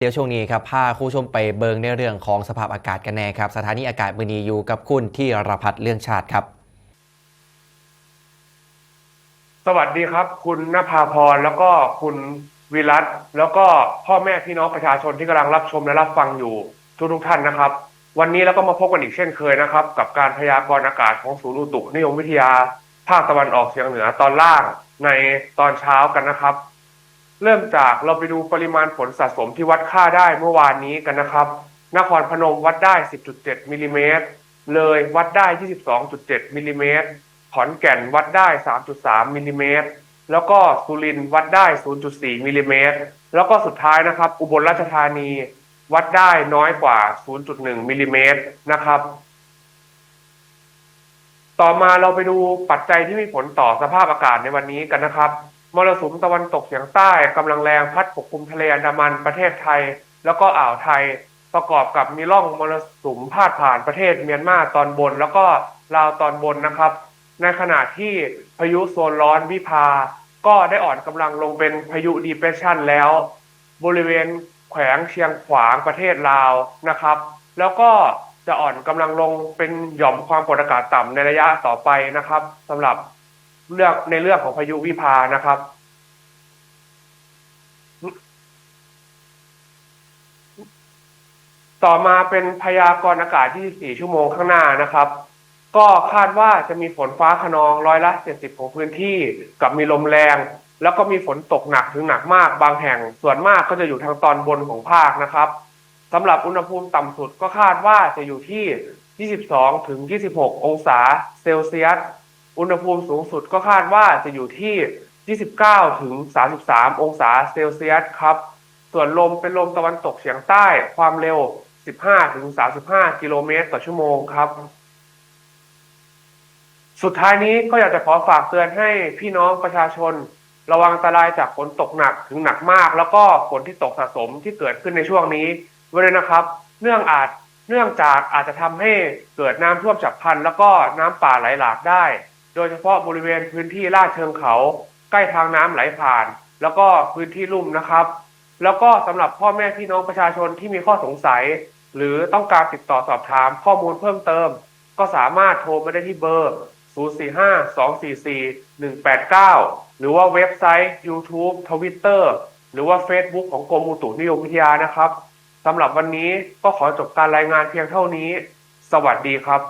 เดี๋ยวช่วงนี้ครับพาคู่ชมไปเบิงในเรื่องของสภาพอากาศกันแน่ครับ สถานีอากาศมือนีอยู่กับคุณที่รพัฒเรื่องชาติครับ สวัสดีครับ คุณนภาพรแล้วก็คุณวิรัตแล้วก็พ่อแม่พี่น้องประชาชนที่กำลังรับชมและรับฟังอยู่ทุกทุกท่านนะครับ วันนี้เราก็มาพบกันอีกเช่นเคยนะครับ กับการพยากรณ์อากาศของศูนย์อุตุนิยมวิทยา ภาคตะวันออกเฉียงเหนือตอนล่างในตอนเช้ากันนะครับ เริ่มจากเราไปดูปริมาณฝนสะสมที่วัดค่าได้เมื่อวานนี้กันนะครับ นครพนมวัดได้ 10.7มิลลิเมตร เลยวัดได้ 22.7มิลลิเมตร ขอนแก่นวัดได้ 3.3มิลลิเมตร แล้วก็สุรินทร์วัดได้ 0.4มิลลิเมตร แล้วก็สุดท้ายนะครับ อุบลราชธานีวัดได้น้อยกว่า 0.1มิลลิเมตรนะครับ ต่อมาเราไปดูปัจจัยที่มีผลต่อสภาพอากาศในวันนี้กันนะครับ มรสุมตะวันตกเฉียงใต้กำลังแรงพัดปกคลุมทะเลอันดามันประเทศไทย แล้วก็อ่าวไทย ประกอบกับมีร่องมรสุมพาดผ่านประเทศเมียนมาตอนบน แล้วก็ลาวตอนบนนะครับ ในขณะที่พายุโซนร้อนวิภา ก็ได้อ่อนกำลังลงเป็นพายุดีเพรสชันแล้ว บริเวณแขวงเชียงขวางประเทศลาวนะครับ แล้วก็จะอ่อนกำลังลงเป็นหย่อมความกดอากาศต่ำในระยะต่อไปนะครับสำหรับ เรื่องในเรื่องของพายุวิภานะครับ ต่อมาเป็นพยากรณ์อากาศ 24 ชั่วโมงข้างหน้านะครับ ก็คาดว่าจะมีฝนฟ้าขนองร้อยละ 70 ของพื้นที่ กับมีลมแรง แล้วก็มีฝนตกหนักถึงหนักมาก บางแห่ง ส่วนมากก็จะอยู่ทางตอนบนของภาคนะครับสำหรับอุณหภูมิต่ำสุดก็คาดว่าจะอยู่ที่ 22 ถึง 26 องศาเซลเซียส อุณหภูมิสูงสุดก็คาดว่าจะอยู่ที่ 29 ถึง 33 องศาเซลเซียสครับ ส่วนลมเป็นลมตะวันตกเฉียงใต้ความเร็ว 15 ถึง 35 กิโลเมตรต่อชั่วโมงครับ สุดท้ายนี้ก็อยากจะขอฝากเตือนให้พี่น้องประชาชน ระวังอันตรายจากฝนตกหนักถึงหนักมาก แล้วก็ฝนที่ตกสะสมที่เกิดขึ้นในช่วงนี้ไว้เลยนะครับ เนื่องอาจเนื่องจากอาจจะทำให้เกิดน้ำท่วมฉับพลัน แล้วก็น้ำป่าไหลหลากได้ โดยเฉพาะบริเวณพื้นที่ลาดเชิงเขา ใกล้ทางน้ำไหลผ่าน แล้วก็พื้นที่ลุ่มนะครับ แล้วก็สำหรับพ่อแม่พี่น้องประชาชนที่มีข้อสงสัย หรือต้องการติดต่อสอบถามข้อมูลเพิ่มเติม ก็สามารถโทรมาได้ที่เบอร์ 045-244-189 หรือว่าเว็บไซต์ YouTube Twitter หรือว่า Facebook ของกรมอุตุนิยมวิทยานะครับสำหรับวันนี้ก็ขอจบการรายงานเพียงเท่านี้ สวัสดีครับ